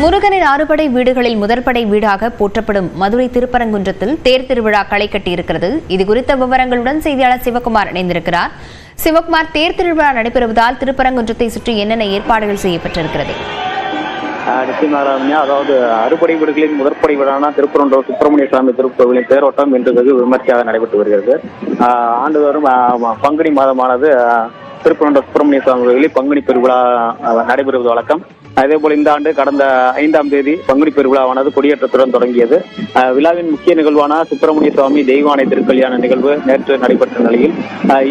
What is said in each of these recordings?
முருகனின் ஆறுபடை வீடுகளில் முதற்படை வீடாக போற்றப்படும் மதுரை திருப்பரங்குன்றத்தில் தேர் திருவிழா களை கட்டியிருக்கிறது. இது குறித்த விவரங்களுடன் செய்தியாளர் சிவகுமார் இணைந்திருக்கிறார். சிவகுமார் தேர் திருவிழா நடைபெறுவதால் திருப்பரங்குன்றத்தை சுற்றி என்னென்ன ஏற்பாடுகள் செய்யப்பட்டிருக்கிறது? அதாவது அறுபடை வீடுகளின் முதற்படை வீடான திருப்பரங்குன்ற சுப்பிரமணிய சுவாமி திருக்கோவிலின் தேரோட்டம் இன்று வெகு விமர்சையாக நடைபெற்று வருகிறது. ஆண்டுதோறும் பங்குனி மாதமானது திருப்பரங்குன்ற சுப்பிரமணிய சுவாமி கோவிலில் பங்குனி பெருவிழா நடைபெறுவது வழக்கம். அதே போல இந்த ஆண்டு கடந்த ஐந்தாம் தேதி பங்குனி பெருவிழாவானது கொடியேற்றத்துடன் தொடங்கியது. விழாவின் முக்கிய நிகழ்வான சுப்பிரமணிய சுவாமி தெய்வானை திருக்கல்யாண நிகழ்வு நேற்று நடைபெற்ற நிலையில்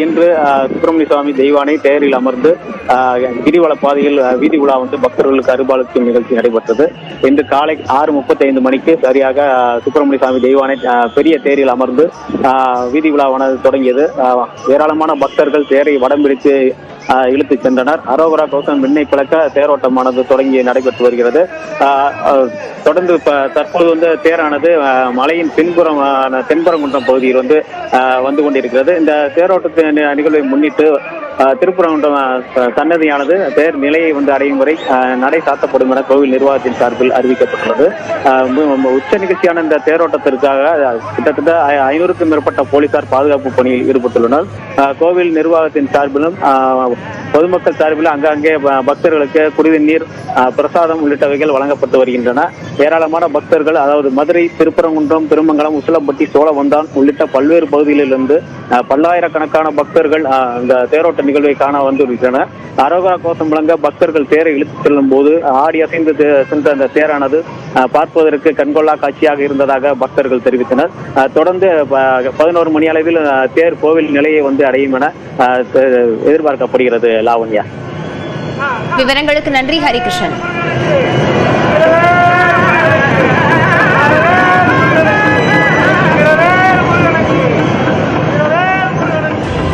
இன்று சுப்பிரமணிய சுவாமி தெய்வானை தேரில் அமர்ந்து கிரிவல பாதையில் வீதி உலா வந்து பக்தர்களுக்கு அருபாலிக்கும் நிகழ்ச்சி நடைபெற்றது. இன்று காலை ஆறு முப்பத்தைந்து மணிக்கு சரியாக சுப்பிரமணிய சுவாமி தெய்வானை பெரிய தேரில் அமர்ந்து வீதி உலாவானது தொடங்கியது. ஏராளமான பக்தர்கள் தேரை வடம் பிடித்து இழுத்துச் சென்றனர். அரோகரா கோஷம் விண்ணை பிளக்க தேரோட்டமானது தொடங்கி நடைபெற்று வருகிறது. தொடர்ந்து தற்போது வந்து தேரானது மலையின் பின்புறம் தென்புறங்குன்றம் தென்பரங்குன்றம் பகுதியில் வந்து வந்து கொண்டிருக்கிறது. இந்த தேரோட்டத்தின் நிகழ்வை முன்னிட்டு திருப்புறங்குன்றம் சன்னதியானது தேர் நிலையை வந்து அடையும் வரை நடை சாத்தப்படும் என கோவில் நிர்வாகத்தின் சார்பில் அறிவிக்கப்பட்டுள்ளது. உச்ச நிகழ்ச்சியான இந்த தேரோட்டத்திற்காக கிட்டத்தட்ட ஐநூறுக்கும் மேற்பட்ட போலீசார் பாதுகாப்பு பணியில் ஈடுபட்டுள்ளனர். கோவில் நிர்வாகத்தின் சார்பிலும் பொதுமக்கள் சார்பிலும் அங்கங்கே பக்தர்களுக்கு குடிநீர் பிரசாதம் உள்ளிட்டவைகள் வழங்கப்பட்டு வருகின்றன. ஏராளமான பக்தர்கள் அதாவது மதுரை திருப்பரங்குன்றம் திருமங்கலம் உசிலம்பட்டி சோழவந்தான் உள்ளிட்ட பல்வேறு பகுதிகளிலிருந்து பல்லாயிரக்கணக்கான பக்தர்கள் இந்த தேரோட்ட நிகழ்வை காண வந்துள்ளனர். அரோகரா கோஷம் விளங்க பக்தர்கள் தேரை இழுத்து செல்லும் போது ஆடி அசைந்து சென்ற அந்த தேரானது ஆஹ் பார்ப்பதற்கு கண்கொள்ளா காட்சியாக இருந்ததாக பக்தர்கள் தெரிவித்தனர். தொடர்ந்து ப- பதினோரு மணி அளவில் தேர் கோவில் நிலையை வந்து அடையும் என எதிர்பார்க்கப்படுகிறது லாவண்யா. விவரங்களுக்கு நன்றி ஹரிகிருஷ்ணன்.